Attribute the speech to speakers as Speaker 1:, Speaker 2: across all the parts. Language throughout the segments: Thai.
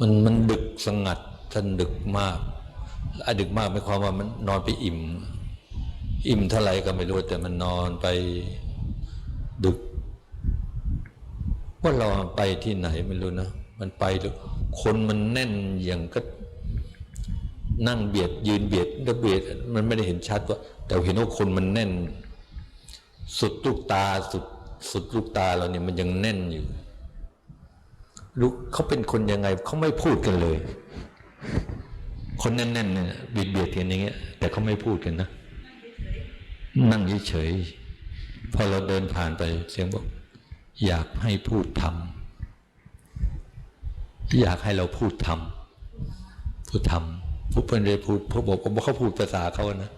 Speaker 1: มันมันดึกสงัดท่านดึกมากอะดึกมากไม่ความว่ามันนอนไปอิ่ม อิ่มเท่าไหร่ก็ไม่รู้แต่มันนอนไปดึก ว่าเราไปที่ไหนไม่รู้นะมันไปคนมันแน่นอย่างก็นั่งเบียดยืนเบียดแล้วเบียดมันไม่ได้เห็นชัดว่า แต่เห็นว่าคนมันแน่น สุดลูกตาสุดสุดลูกตาเราเนี่ยมันยังแน่นอยู่ ลูกเขาเป็นคนยังไงเขาไม่พูดกันเลย คนแน่นๆเนี่ยบียดเบียดกันอย่างเงี้ย แต่เขาไม่พูดกันนะ นั่งเฉยๆพอเราเดินผ่านไปเสียงบอกอยากให้พูดทำอยากให้เราพูดทำพูดทำผู้เป็นได้พูดเขาบอกว่าเขาพูดภาษาเขานะ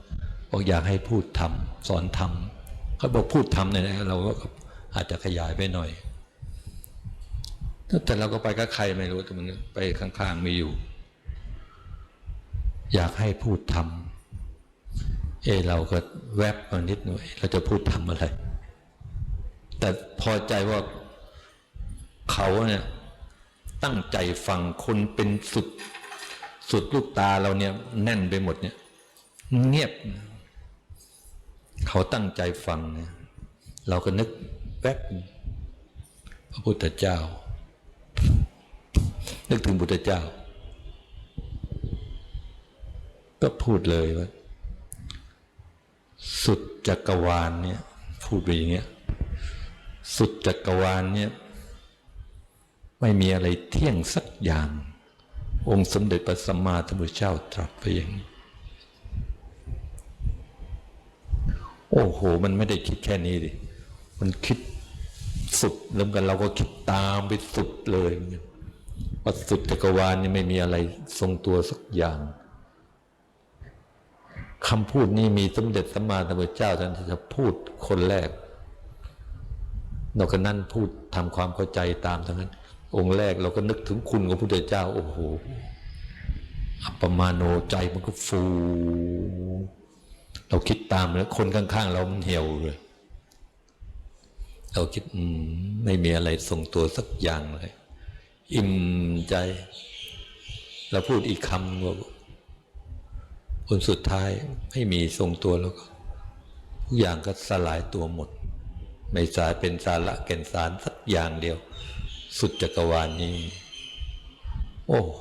Speaker 1: บอกอยากให้พูดทำสอนทำเขาบอกพูดทำเนี่ยเราก็อาจจะขยายไปหน่อย แต่เราก็ไปกับใครไม่รู้แต่มันไปข้างๆมีอยู่ อยากให้พูดทำเออเราก็แวบมานิดหน่อยเราจะพูดทำอะไร แต่พอใจว่าเขาเนี่ยตั้งใจฟังคนเป็นสุดสุดลูกตาเราเนี่ยแน่นไปหมดเนี่ย เงียบ เขาตั้งใจฟังเนี่ยเราก็นึกแป๊บพระพุทธเจ้า นึกถึงพุทธเจ้า ก็พูดเลยว่า สุดจักรวาลเนี่ย พูดไปอย่างเงี้ย สุดจักรวาลเนี่ย ไม่มีอะไรเที่ยงสักอย่าง องค์สมเด็จพระสัมมาสัมพุทธเจ้าตรัสไปอย่างนี้โอ้โห มันไม่ได้คิดแค่นี้ดิ มันคิดสุดแล้วกันเราก็คิดตามไปสุดเลย ว่าสุดจักรวาลนี่ไม่มีอะไรทรงตัวสักอย่างคำพูดนี้มีสมเด็จสัมมาสัมพุทธเจ้าท่านจะพูดคนแรกเราก็นั่นพูดทำความเข้าใจตามทั้งนั้น องค์แรกเราก็นึกถึงคุณของพระพุทธเจ้า โอ้โหอัปปมาโนใจมันก็ฟู เราคิดตามแล้วคนข้างๆ เรามันเหี่ยวเลย เราคิดอืไม่มีอะไรทรงตัวสักอย่างเลย อิ่มใจ เราพูดอีกคำว่าผลสุดท้ายไม่มีทรงตัวแล้วก็ ทุกอย่างก็สลายตัวหมด ไม่สายเป็นสาระแก่นสารสักอย่างเดียว สุดจักรวาลนี้ โอ้โห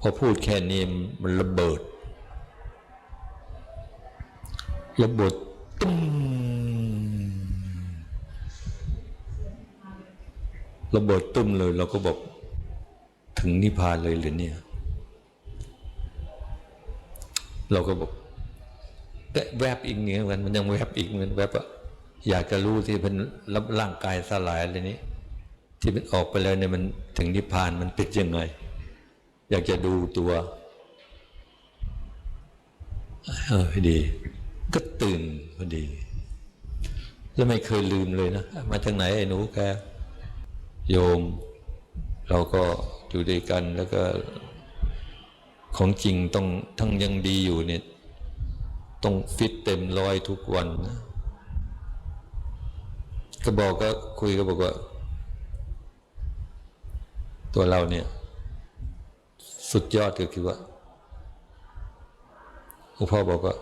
Speaker 1: พอพูดแค่นี้มันระเบิด ระเบิดตุ้ม ระเบิดตุ้มเลย เราก็บอกถึงนิพพานเลยหรือเนี่ย เราก็บอกแต่แวบอีกเงี้ยมันมันยังแวบอีกเหมือนแวบอะอยากจะรู้ที่เป็นรับร่างกายสลายอะไรนี้ ที่มันออกไปแล้วเนี่ยมันถึงนิพพานมันเป็นยังไง อยากจะดูตัวเออพอดี ก็ตื่นพอดี แล้วไม่เคยลืมเลยนะ มาจากไหนไอ้หนูแก โยม เราก็อยู่ด้วยกันแล้วก็ของจริงต้องทั้งยังดีอยู่เนี่ยต้องฟิตเต็มร้อยทุกวันนะก็บอกก็คุยก็บอกว่า ตัวเราเนี่ย สุดยอดก็คือว่าหลวงพ่อบอกว่า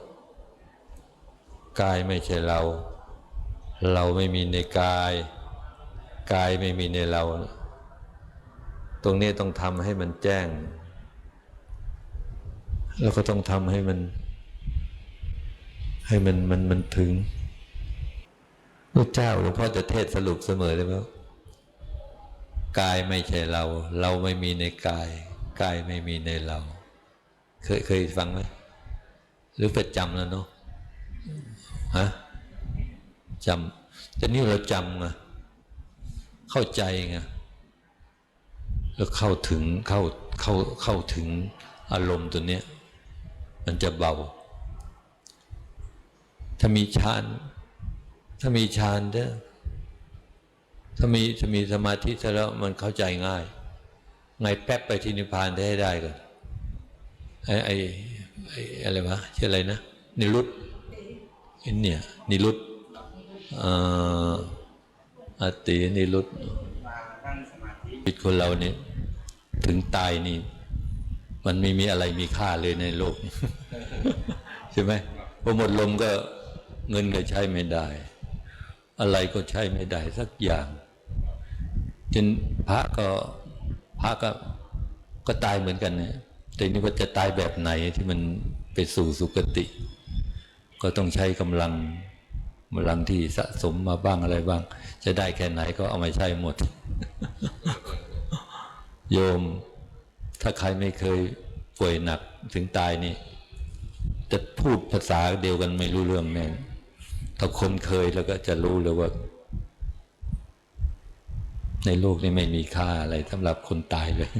Speaker 1: กายไม่ใช่เรา เราไม่มีในกาย กายไม่มีในเรา ตรงนี้ต้องทำให้มันแจ้ง แล้วก็ต้องทำให้มัน ให้มันมันมันถึงพระเจ้าหลวงพ่อจะเทศสรุปเสมอเลยว่ากายไม่ใช่เรา เราไม่มีในกาย กายไม่มีในเรา เคยเคยฟังไหมหรือประจำแล้วเนาะฮะจำแต่นี่เราจำไง เข้าใจไงแล้วเข้าถึงเข้าเข้าเข้าถึงอารมณ์ตัวเนี้ยมันจะเบา ถ้ามีฌานถ้ามีฌานเด้อถ้ามีถ้ามีสมาธิแล้วมันเข้าใจง่ายไงแป๊บไปที่นิพพานได้ได้ก่อนไอ้ไอ้ไออะไรวะชื่ออะไรนะ นิรุตไอ้เนี่ยนิรุตอ่า อตินิรุต
Speaker 2: มานั่งสมาธิ
Speaker 1: ชีวิตคนเราเนี่ยถึงตายนี่ มันไม่มีอะไรมีค่าเลยในโลก ใช่ไหมพอหมดลมก็เงินก็ใช้ไม่ได้ อะไรก็ใช้ไม่ได้สักอย่างจนพระก็พระก็ก็ตายเหมือนกันนะแต่นี่ว่าจะตายแบบไหนที่มันไปสู่สุคติ ก็ต้องใช้กำลัง กำลังที่สะสมมาบ้างอะไรบ้าง จะได้แค่ไหนก็เอามาใช้หมด โยม ถ้าใครไม่เคยป่วยหนักถึงตายนี่ จะพูดภาษาเดียวกันไม่รู้เรื่องแน่ถ้าคนเคยแล้วก็จะรู้เลยว่า ในโลกนี้ไม่มีค่าอะไรสำหรับคนตายเลย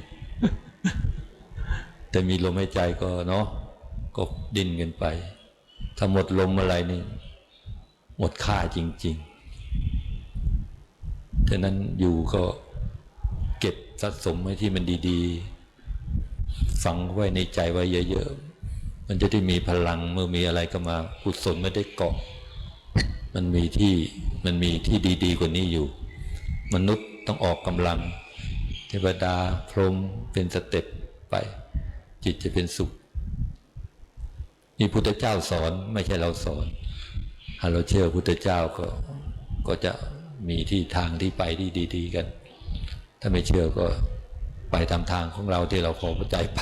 Speaker 1: แต่มีลมหายใจก็เนาะก็ดิ้นกันไป ถ้าหมดลมอะไรนี่ หมดค่าจริงๆ ฉะนั้นอยู่ก็เก็บสะสมไว้ที่มันดีๆ ฝังไว้ในใจไว้เยอะๆ มันจะได้มีพลังเมื่อมีอะไรก็มากุศลไม่ได้เกาะ มันมีที่มันมีที่ดีๆ กว่านี้อยู่ มนุษย์ต้องออกกำลัง เทวดาพรหมเป็นสเต็ปไป จิตจะเป็นสุขนี่พุทธเจ้าสอนไม่ใช่เราสอน ถ้าเราเชื่อพุทธเจ้าก็ก็จะมีที่ทางที่ไปที่ดี ๆ กัน ถ้าไม่เชื่อก็ไปตามทางของเราที่เราพอใจไป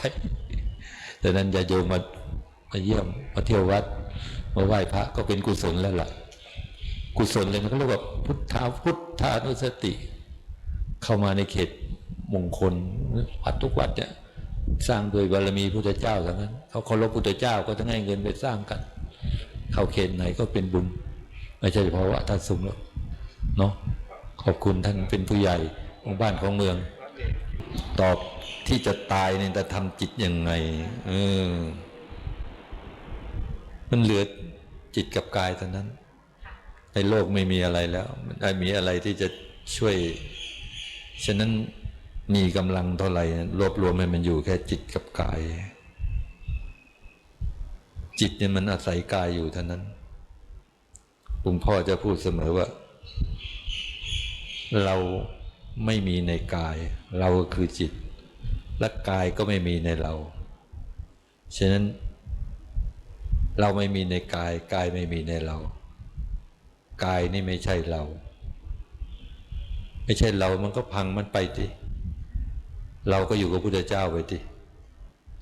Speaker 1: ดังนั้นอย่าโยมมามาเยี่ยมมาเที่ยววัดมาไหว้พระก็เป็นกุศลแล้วล่ะ กุศลเลยมันก็เรียกว่าพุทธาพุทธานุสติ เข้ามาในเขตมงคลวัดทุกวัดเนี่ยสร้างโดยบารมีพุทธเจ้าทั้งนั้นเขาเคารพพุทธเจ้าก็ต้องให้เงินไปสร้างกัน เข้าเขตไหนก็เป็นบุญ ไม่ใช่เฉพาะว่าท่านสูงหรอกเนาะขอบคุณท่านเป็นผู้ใหญ่ของบ้านของเมือง ตอบที่จะตายเนี่ยจะทำจิตยังไงเออมันเหลือจิตกับกายเท่านั้น ในโลกไม่มีอะไรแล้วมันไม่มีอะไรที่จะช่วย ฉะนั้นมีกำลังเท่าไหร่รวบรวมให้มันอยู่แค่จิตกับกาย จิตเนี่ยมันอาศัยกายอยู่เท่านั้นหลวงพ่อจะพูดเสมอว่า เราไม่มีในกาย เราคือจิต และกายก็ไม่มีในเรา ฉะนั้น เราไม่มีในกาย กายไม่มีในเรา กายนี่ไม่ใช่เรา ไม่ใช่เรามันก็พังมันไปทีเราก็อยู่กับพุทธเจ้าไปที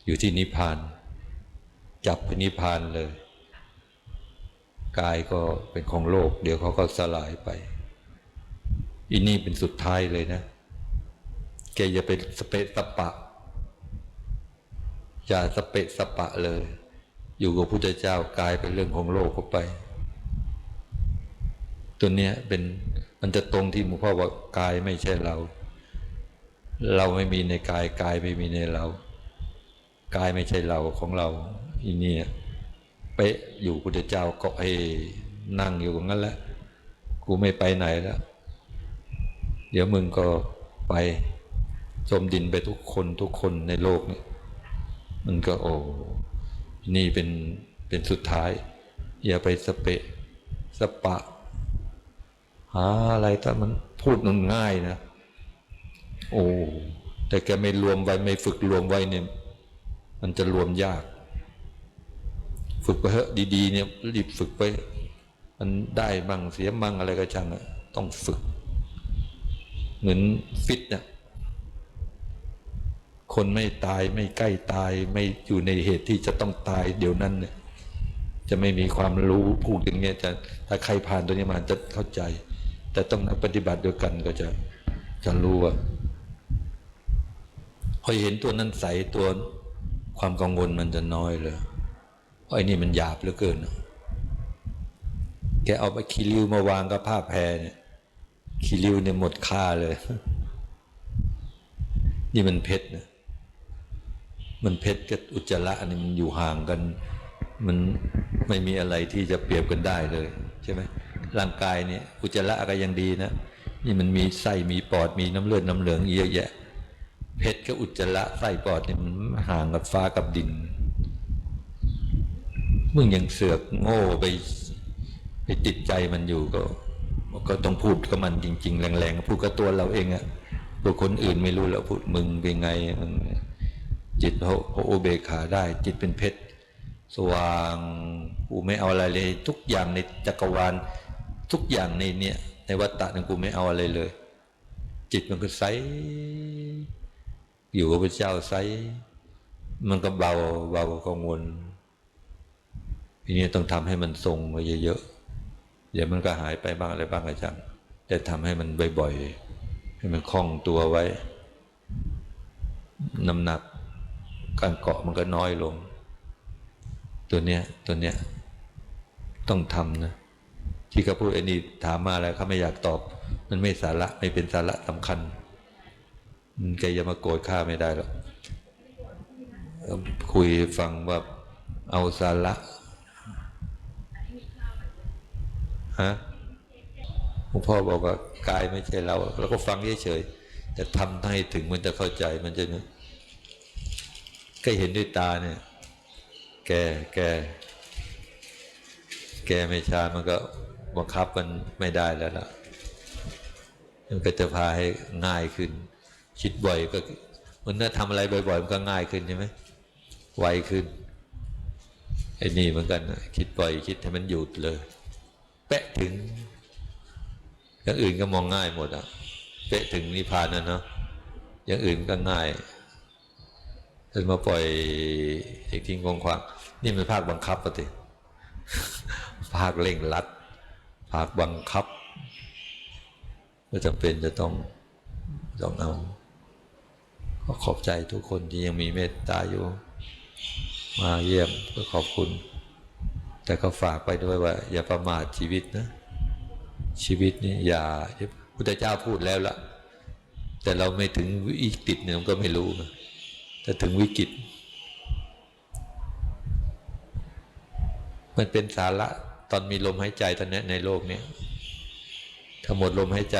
Speaker 1: อยู่ที่นิพพาน จับไปนิพพานเลย กายก็เป็นของโลก เดี๋ยวเขาก็สลายไปอินี่เป็นสุดท้ายเลยนะ แกอย่าไปสเปะสปะ อย่าสเปะสปะเลย อยู่กับพุทธเจ้ากายเป็นเรื่องของโลกเข้าไป ตัวเนี้ยเป็นมันจะตรงที่หลวงพ่อว่ากายไม่ใช่เรา เราไม่มีในกายกายไม่มีในเรา กายไม่ใช่เราของเรา อีนี่เป๊ะอยู่พุทธเจ้าก็ให้นั่งอยู่ตรงนั้นแหละกูไม่ไปไหนแล้ว เดี๋ยวมึงก็ไปจมดินไปทุกคนทุกคนในโลกนี้มันก็โอ้นี่เป็นเป็นสุดท้าย อย่าไปสเปะสปะ หาอะไรถ้ามันพูดมันง่ายนะ โอ้แต่แกไม่รวมไว้ไม่ฝึกรวมไว้เนี่ย มันจะรวมยาก ฝึกไปเถอะดีๆเนี่ยรีบฝึกไป มันได้บ้างเสียบ้างอะไรก็ช่างอะต้องฝึก เหมือนฟิตเนี่ยคนไม่ตายไม่ใกล้ตายไม่อยู่ในเหตุที่จะต้องตายเดี๋ยวนั้นเนี่ยจะไม่มีความรู้พูดอย่างเงี้ยจะถ้าใครผ่านตัวนี้มาจะเข้าใจ แต่ต้องนักปฏิบัติด้วยกันก็จะจะรู้ว่าพอเห็นตัวนั้นใสตัวความกังวลมันจะน้อยเลย ไอ้นี่มันหยาบเหลือเกินแกเอาไปคีริ้วมาวางกับผ้าแพรเนี่ยคีริ้วเนี่ยหมดค่าเลย นี่มันเพชรนะมันเพชรกับอุจจาระนี่มันอยู่ห่างกัน มันไม่มีอะไรที่จะเปรียบกันได้เลย ใช่ไหมร่างกายเนี่ย อุจจาระก็ยังดีนะนี่มันมีไส้มีปอดมีน้ำเลือดน้ำเหลืองเยอะแยะ เพชรกับอุจจาระไส้ปอดเนี่ยมันห่างกับฟ้ากับดิน มึงยังเสือกโง่ไปไปติดใจมันอยู่ก็ ก็ต้องพูดกับมันจริง ๆ แรงๆพูดกับตัวเราเองอะบุคคลอื่นไม่รู้แล้วพูดมึงเป็นไงมึงจิตเขาเขาอุเบกขาได้ จิตเป็นเพชรสว่างกูไม่เอาอะไรเลย ทุกอย่างในจักรวาลทุกอย่างในเนี่ย ในวัฏฏะนั้นกูไม่เอาอะไรเลย จิตมันก็ใสอยู่กับพระเจ้าใสมันก็เบาเบากังวล ทีนี้ต้องทำให้มันทรงไว้เยอะๆเดี๋ยวมันก็หายไปบ้างอะไรบ้างอาจารย์แต่ทำให้มันบ่อยๆให้มันคล่องตัวไว้ น้ำหนักการเกาะมันก็น้อยลง ตัวเนี้ยตัวเนี้ยต้องทำนะที่เขาพูดไอ้นี่ถามมาแล้วเขาไม่อยากตอบ มันไม่สาระไม่เป็นสาระสำคัญแกจะมาโกรธข้าไม่ได้หรอกคุยฟังว่าเอาสาระ ฮะหลวงพ่อบอกว่ากายไม่ใช่เราเราก็ฟังเฉยๆแต่ทำให้ถึงมันจะเข้าใจมันจะเนี่ยก็เห็นด้วยตาเนี่ย แกแกแกไม่ชามันก็บังคับมันไม่ได้แล้วล่ะมันก็จะพาให้ง่ายขึ้น คิดบ่อยก็มันน่าทำอะไรบ่อยๆมันก็ง่ายขึ้นใช่ไหมไวขึ้นไอ้นี่เหมือนกันนะคิดบ่อยคิดให้มันหยุดเลย ปะถึงอย่างอื่นก็มองง่ายหมดอะเปะถึงนิพพานนะเนาะอย่างอื่นก็ง่ายจนมาปล่อยอีกทิ้งกองควางนี่มันภาคบังคับปะติภาคเร่งรัด ภาคบังคับ ก็จำเป็นจะต้องต้องเอาก็ขอบใจทุกคนที่ยังมีเมตตาอยู่ มาเยี่ยมก็ขอบคุณ แต่ก็ฝากไปด้วยว่า อย่าประมาทชีวิตนะ ชีวิตนี่อย่าพุทธเจ้าพูดแล้วละแต่เราไม่ถึงวิกฤตเนี่ยมันก็ไม่รู้แต่ถึงวิกฤต มันเป็นสาระตอนมีลมหายใจตอนนี้ในโลกเนี้ยถ้าหมดลมหายใจ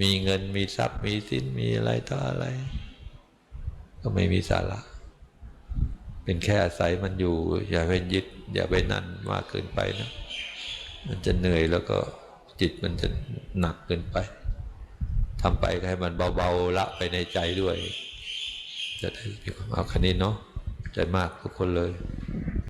Speaker 1: มีเงินมีทรัพย์มีสินมีอะไรต่ออะไร ก็ไม่มีสาระ เป็นแค่อาศัยมันอยู่ อย่าไปยึด อย่าไปนั่นมากเกินไปนะ มันจะเหนื่อยแล้วก็จิตมันจะหนักเกินไปทำไปให้มันเบาๆละไปในใจด้วย จะได้มีความเอาคันนี้เนาะใจมากทุกคนเลย